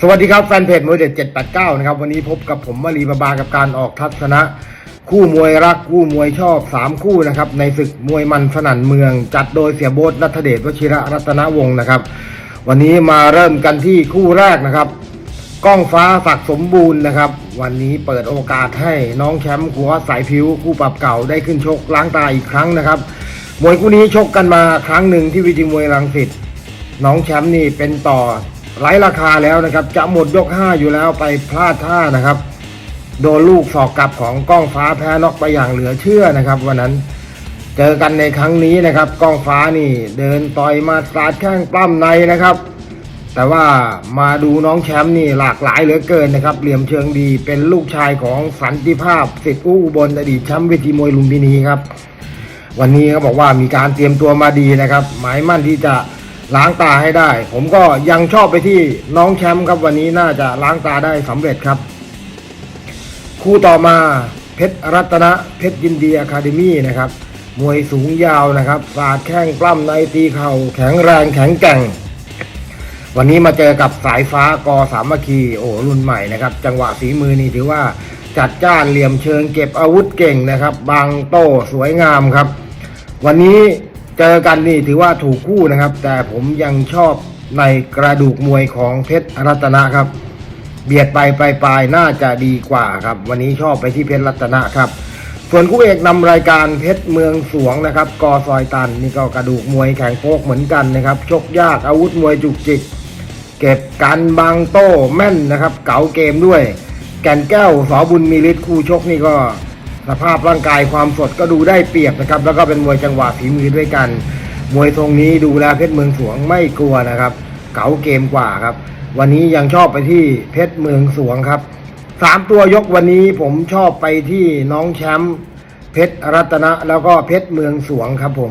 สวัสดีครับแฟนเพจมวยเด็ด789 นะครับ วันนี้พบกับผมมารีบาบากับการออกทัศนะ คู่มวยรักคู่มวยชอบ 3 คู่นะครับ ในศึกมวยมันสนั่นเมือง จัดโดยเสียโบทนัทเดชวชิระรัตนวงศ์นะครับ วันนี้มาเริ่มกันที่คู่แรกนะครับก้องฟ้าศักดิ์สมบูรณ์นะครับ วันนี้เปิดโอกาสให้น้องแชมป์ขัวสายผิวคู่ปรับเก่าได้ขึ้นชกล้างตาอีกครั้งนะครับมวยคู่นี้ชกกันมาครั้งหนึ่งที่วิจิมวยรังสิตน้องแชมป์นี่เป็นต่อ ไร้ราคาแล้วนะครับ จะหมดยก 5 อยู่แล้วไปพลาดท่านะครับ โดนลูกศอกกลับของก้องฟ้าแพ้น็อกไปอย่างเหลือเชื่อนะครับวันนั้นเจอกันในครั้งนี้นะครับก้องฟ้านี่เดินต่อยมาสาดแข้งปล้ำในนะครับ แต่ว่ามาดูน้องแชมป์นี่หลากหลายเหลือเกินนะครับ เหลี่ยมเชิงดีเป็นลูกชายของสันติภาพสิทธิ์อู้อุบลอดีตแชมป์เวทีมวยลุมพินีครับ วันนี้เขาบอกว่ามีการเตรียมตัวมาดีนะครับ หมายมั่นที่จะ ล้างตาให้ได้ ผมก็ยังชอบไปที่น้องแชมป์ครับวันนี้น่าจะล้างตาได้สำเร็จครับ คู่ต่อมาเพชรรัตนะเพชรยินดีอะคาเดมี่นะครับ มวยสูงยาวนะครับสาดแข้งปล้ำในตีเข่าแข็งแรงแข็งแกร่ง วันนี้มาเจอกับสายฟ้ากอสามัคคีโอ้รุ่นใหม่นะครับ จังหวะฝีมือนี่ถือว่าจัดจ้านเหลี่ยมเชิงเก็บอาวุธเก่งนะครับ บางโต้สวยงามครับ วันนี้ เจอกันนี่ถือว่าถูกคู่นะครับ แต่ผมยังชอบในกระดูกมวยของเพชรรัตนะครับ เบียดไปปลายปลายน่าจะดีกว่าครับ วันนี้ชอบไปที่เพชรรัตนะครับ ส่วนคู่เอกนำรายการเพชรเมืองสวงนะครับกอซอยตันนี่ก็กระดูกมวยแข็งโป๊กเหมือนกันนะครับชกยากอาวุธมวยจุกจิกเก็บกันบางโต้แม่นนะครับ เก๋าเกมด้วย แก่นแก้วสอบุญมีฤทธิ์คู่ชกนี่ก็ สภาพร่างกายความสดก็ดูได้เปรียบนะครับ แล้วก็เป็นมวยจังหวะฝีมือด้วยกัน มวยทรงนี้ดูแลเพชรเมืองสวงไม่กลัวนะครับ เก๋าเกมกว่าครับ วันนี้ยังชอบไปที่เพชรเมืองสวงครับสามตัวยกวันนี้ผมชอบไปที่น้องแชมป์เพชรรัตนะ แล้วก็เพชรเมืองสวงครับผม